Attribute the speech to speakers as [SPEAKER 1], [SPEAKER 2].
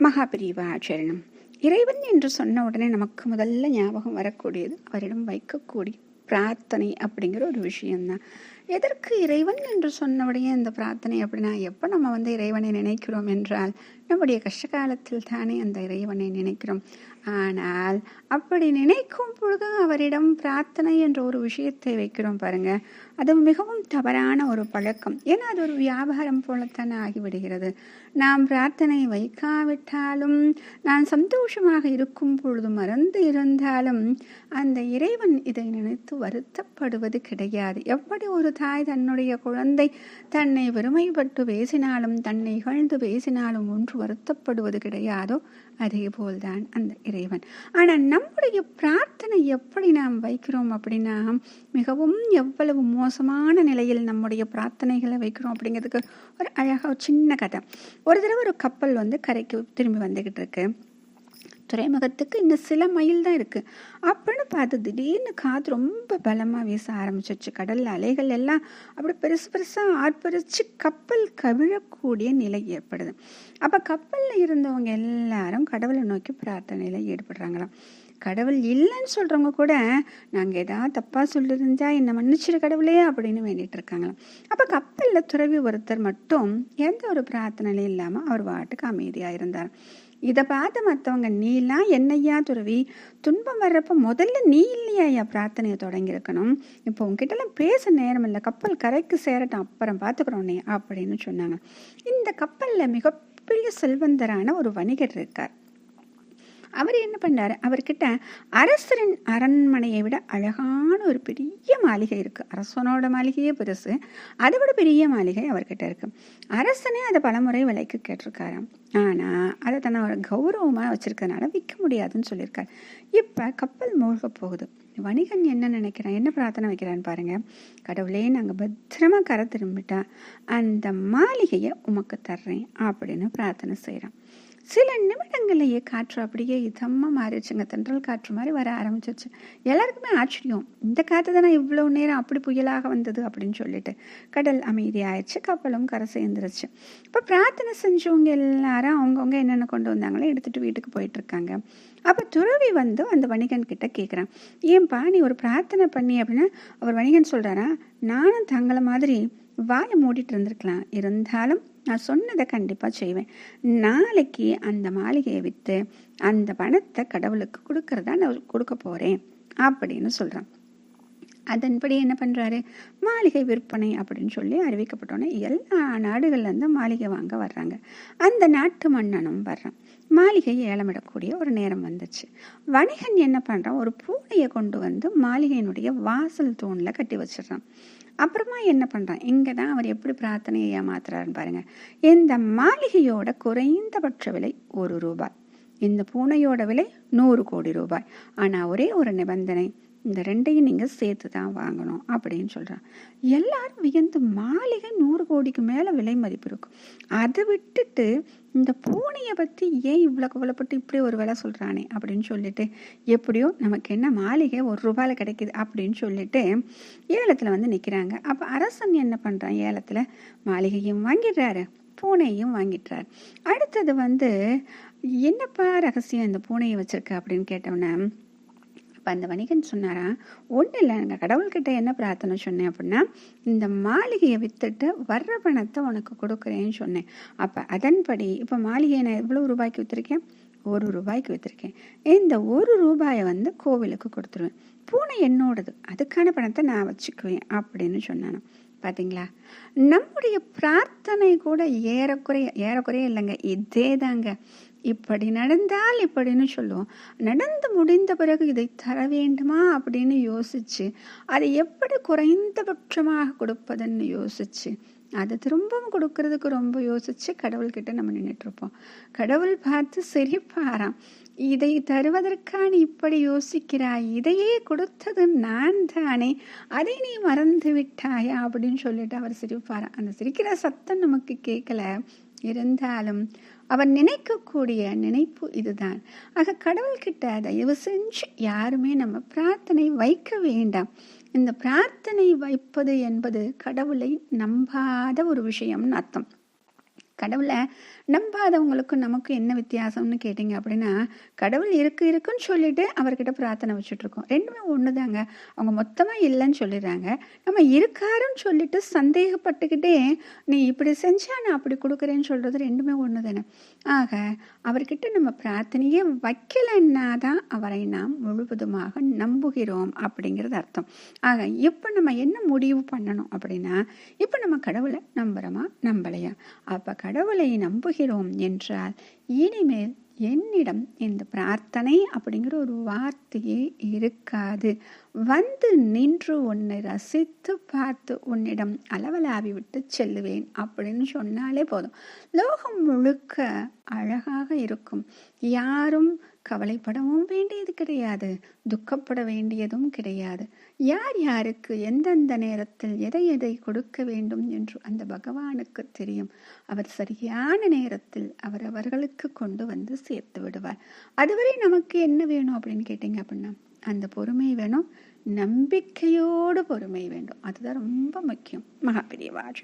[SPEAKER 1] மகாபிரிவாச்சரணம். இறைவன் என்று சொன்ன உடனே நமக்கு முதல்ல ஞாபகம் வரக்கூடியது அவரிடம் வைக்கக்கூடிய பிரார்த்தனை அப்படிங்கிற ஒரு விஷயம்தான். எதற்கு இறைவன் என்று சொன்னபடியே இந்த பிரார்த்தனை அப்படின்னா எப்போ நம்ம வந்து இறைவனை நினைக்கிறோம் என்றால் நம்முடைய கஷ்ட காலத்தில் தானே அந்த இறைவனை நினைக்கிறோம். ஆனால் அப்படி நினைக்கும் பொழுது அவரிடம் பிரார்த்தனை என்ற ஒரு விஷயத்தை வைக்கிறோம் பாருங்க. அது மிகவும் தவறான ஒரு பழக்கம். ஏன்னா அது ஒரு வியாபாரம் போலத்தானே ஆகிவிடுகிறது. நாம் பிரார்த்தனை வைக்காவிட்டாலும் நான் சந்தோஷமாக இருக்கும் பொழுது மறந்து இருந்தாலும் அந்த இறைவன் இதை நினைத்து வருத்தப்படுவது கிடையாது. எப்படி ஒரு தாய் தன்னுடைய குழந்தை தன்னை பெருமைப்பட்டு பேசினாலும் தன்னை இகழ்ந்து பேசினாலும் ஒன்று வருத்தப்படுவது கிடையாதோ? அதே போல்தான் அந்த இறைவன். ஆனால் நம்முடைய பிரார்த்தனை எப்படி நாம் வைக்கிறோம் அப்படின்னா மிகவும் எவ்வளவு மோசமான நிலையில் நம்முடைய பிரார்த்தனைகளை வைக்கிறோம் அப்படிங்கிறதுக்கு ஒரு அழகாக ஒரு சின்ன கதை. ஒரு தடவை ஒரு கப்பல் வந்து கரைக்கு திரும்பி வந்துக்கிட்டு இருக்கு. துறைமுகத்துக்கு இன்னும் சில மைல் தான் இருக்குது அப்படின்னு பார்த்து திடீர்னு காற்று ரொம்ப பலமாக வீச ஆரம்பிச்சிச்சு கடலில் அலைகள் எல்லாம் அப்படி பெருசு பெருசாக ஆர்ப்பரித்து கப்பல் கவிழக்கூடிய நிலை ஏற்படுது. அப்போ கப்பலில் இருந்தவங்க எல்லாரும் கடவுளை நோக்கி பிரார்த்தனையில் ஈடுபடுறாங்களாம். கடவுள் இல்லைன்னு சொல்கிறவங்க கூட நாங்கள் ஏதாவது தப்பாக சொல்லியிருந்தா என்னை மன்னிச்சிரு கடவுளே அப்படின்னு வேண்டிகிட்டு இருக்காங்களாம். அப்போ கப்பலில் துறவி ஒருத்தர் மட்டும் எந்த ஒரு பிரார்த்தனையும் இல்லாமல் அவர் வாட்டுக்கு அமைதியாக இருந்தார். இதை பார்த்து மற்றவங்க நீலாம் என்னையா துறவி? துன்பம் வர்றப்ப முதல்ல நீ இல்லையா பிரார்த்தனையை தொடங்கியிருக்கணும். இப்போ உங்ககிட்டலாம் பேச நேரம் இல்லை. கப்பல் கரைக்கு சேரட்டும். அப்புறம் பார்த்துக்கிறோன்னே அப்படின்னு சொன்னாங்க. இந்த கப்பலில் மிகப்பெரிய செல்வந்தரான ஒரு வணிகர் இருக்கார். அவர் என்ன பண்ணார்? அவர்கிட்ட அரசரின் அரண்மனையை விட அழகான ஒரு பெரிய மாளிகை இருக்குது அரசனோட மாளிகையே பெருசு. அதை விட பெரிய மாளிகை அவர்கிட்ட இருக்கு. அரசனே அதை பலமுறை விலைக்கு கேட்டிருக்காராம். ஆனால் அதை தன்னை ஒரு கௌரவமாக வச்சிருக்கிறதுனால விற்க முடியாதுன்னு சொல்லியிருக்கார். இப்போ கப்பல் மூழ்க போகுது. வணிகன் என்ன நினைக்கிறான்? என்ன பிரார்த்தனை வைக்கிறான்னு பாருங்க. கடவுளே நாங்கள் பத்திரமா கரை திரும்பிட்டா அந்த மாளிகையை உமக்கு தர்றேன் அப்படின்னு பிரார்த்தனை செய்கிறான் சில நிமிடங்கள்லேயே காற்று அப்படியே இதமாக மாறிடுச்சுங்க. தென்றல் காற்று மாதிரி வர ஆரம்பிச்சிருச்சு. எல்லாருக்குமே ஆச்சரியம். இந்த காற்று தானே இவ்வளோ நேரம் அப்படி புயலாக வந்தது அப்படின்னு சொல்லிட்டு. கடல் அமைதியாயிடுச்சு கப்பலும் கரை சேர்ந்துருச்சு. இப்போ பிரார்த்தனை செஞ்சவங்க எல்லாரும் அவங்கவுங்க என்னென்ன கொண்டு வந்தாங்களோ எடுத்துகிட்டு வீட்டுக்கு போயிட்டுருக்காங்க. அப்போ துறவி வந்து அந்த வணிகன் கிட்ட கேட்குறான் ஏன்பா நீ ஒரு பிரார்த்தனை பண்ணி அப்படின்னா அவர் வணிகன் சொல்கிறாரா நானும் தங்களை மாதிரி வாயை மூடிட்டு இருந்திருக்கலாம். இருந்தாலும் நான் சொன்னதை கண்டிப்பாக செய்வேன். நாளைக்கு அந்த மாளிகையை விற்று அந்த பணத்தை கடவுளுக்கு கொடுக்கறதா நான் கொடுக்க போகிறேன் அப்படின்னு சொல்கிறான் அதன்படி என்ன பண்ணுறாரு மாளிகை விற்பனை அப்படின்னு சொல்லி அறிவிக்கப்பட்டோன்னே எல்லா நாடுகள்லேருந்து மாளிகை வாங்க வர்றாங்க. அந்த நாட்டு மன்னனும் வர்றான். மாளிகை ஏலமிடக்கூடிய ஒரு நேரம் வந்துச்சு. வணிகன் என்ன பண்ணுறான் ஒரு பூனையை கொண்டு வந்து மாளிகையினுடைய வாசல் தூணில் கட்டி வச்சிடுறான். அப்புறமா என்ன பண்ணுறான் இங்கே தான் அவர் எப்படி பிரார்த்தனையை ஏமாத்துறாருன்னு பாருங்கள் இந்த மாளிகையோட குறைந்தபட்ச விலை ஒரு ரூபாய். இந்த பூனையோட விலை நூறு கோடி ரூபாய். ஆனால் ஒரே ஒரு நிபந்தனை இந்த ரெண்டையும் நீங்கள் சேர்த்து தான் வாங்கணும் அப்படின்னு சொல்கிறான் எல்லாரும் வியந்து மாளிகை நூறு கோடிக்கு மேலே விலை மதிப்பு இருக்கும். அதை விட்டுட்டு இந்த பூனையை பற்றி ஏன் இவ்வளோ கவலைப்பட்டு இப்படி ஒரு விலை சொல்கிறானே அப்படின்னு சொல்லிட்டு எப்படியோ நமக்கு என்ன மாளிகை ஒரு ரூபாயில் கிடைக்குது அப்படின்னு சொல்லிட்டு ஏலத்தில் வந்து நிற்கிறாங்க அப்போ அரசன் என்ன பண்ணுறான் ஏலத்தில் மாளிகையும் வாங்கிடுறாரு பூனையும் வாங்கிட்டுறாரு அடுத்தது வந்து என்னப்பா ரகசியம் இந்த பூனையை வச்சுருக்க அப்படின்னு கேட்டோன்னே அந்த வணிகன் சொன்னாரா ஒன்றும் இல்லை நாங்கள் கடவுள்கிட்ட என்ன பிரார்த்தனை சொன்னேன் அப்படின்னா இந்த மாளிகையை விற்றுட்டு வர்ற பணத்தை உனக்கு கொடுக்குறேன்னு சொன்னேன். அப்போ அதன்படி இப்போ மாளிகையை நான் எவ்வளோ ரூபாய்க்கு விற்றுருக்கேன் ஒரு ரூபாய்க்கு விற்றுருக்கேன் இந்த ஒரு ரூபாயை வந்து கோவிலுக்கு கொடுத்துருவேன். பூனை என்னோடது. அதுக்கான பணத்தை நான் வச்சுக்குவேன் அப்படின்னு சொன்னானோ பார்த்தீங்களா நம்முடைய பிரார்த்தனை கூட ஏறக்குறைய ஏறக்குறைய இல்லைங்க. இதே தாங்க இப்படி நடந்தால் இப்படின்னு சொல்லுவோம். நடந்து முடிந்த பிறகு இதை தர வேண்டுமா அப்படின்னு யோசிச்சு அதை எப்படி குறைந்தபட்சமாக கொடுப்பதுன்னு யோசிச்சு அதை திரும்பவும் கொடுக்கறதுக்கு ரொம்ப யோசித்து கடவுள்கிட்ட நம்ம நின்றுட்டுருப்போம் கடவுள் பார்த்து சிரிப்பாராம் இதை தருவதற்கான இப்படி யோசிக்கிறாய்? இதையே கொடுத்தது நான் தானே? அதை நீ மறந்து விட்டாயா? அப்படின்னு சொல்லிட்டு அவர் சிரிப்பாராம் அந்த சிரிக்கிற சத்தம் நமக்கு கேட்கல இருந்தாலும் அவர் நினைக்கக்கூடிய நினைப்பு இதுதான். ஆக கடவுள்கிட்ட தயவு செஞ்சு யாருமே நம்ம பிரார்த்தனை வைக்க வேண்டாம். இந்த பிரார்த்தனை வைப்பது என்பது கடவுளை நம்பாத ஒரு விஷயம்னு அர்த்தம். கடவுளை நம்பாதவங்களுக்கும் நமக்கும் என்ன வித்தியாசம்னு கேட்டிங்க அப்படின்னா கடவுள் இருக்கு இருக்குன்னு சொல்லிட்டு அவர்கிட்ட பிரார்த்தனை வச்சுட்ருக்கோம். ரெண்டுமே ஒன்று தாங்க அவங்க மொத்தமாக இல்லைன்னு சொல்லிடுறாங்க. நம்ம இருக்காருன்னு சொல்லிட்டு சந்தேகப்பட்டுக்கிட்டே நீ இப்படி செஞ்சா நான் அப்படி கொடுக்குறேன்னு சொல்கிறது ரெண்டுமே ஒன்று தானே ஆக அவர்கிட்ட நம்ம பிரார்த்தனையே வைக்கலைன்னா தான் அவரை நாம் முழுவதுமாக நம்புகிறோம் அப்படிங்கிறது அர்த்தம். ஆக இப்போ நம்ம என்ன முடிவு பண்ணணும் அப்படின்னா இப்போ நம்ம கடவுளை நம்புகிறோமா நம்பலையா? அப்போ கடவுளை நம்புகிறோம் என்றால் இனிமேல் என்னிடம் இந்த பிரார்த்தனை அப்படிங்கிற ஒரு வார்த்தையே இருக்காது. வந்து நின்று உன்னை ரசித்து பார்த்து உன்னிடம் அளவலாவி விட்டு செல்லுவேன் அப்படின்னு சொன்னாலே போதும். லோகம் முழுக்க அழகாக இருக்கும். யாரும் கவலைப்படவும் வேண்டியது கிடையாது. துக்கப்பட வேண்டியதும் கிடையாது. யார் யாருக்கு எந்தெந்த நேரத்தில் எதை எதை கொடுக்க வேண்டும் என்று அந்த பகவானுக்கு தெரியும். அவர் சரியான நேரத்தில் அவர் அவர்களுக்கு கொண்டு வந்து சேர்த்து விடுவார். அதுவரை நமக்கு என்ன வேணும் அப்படின்னு கேட்டிங்க அப்படின்னா அந்த பொறுமை வேணும். நம்பிக்கையோடு பொறுமை வேண்டும். அதுதான் ரொம்ப முக்கியம். மகாபெரியவாஜ்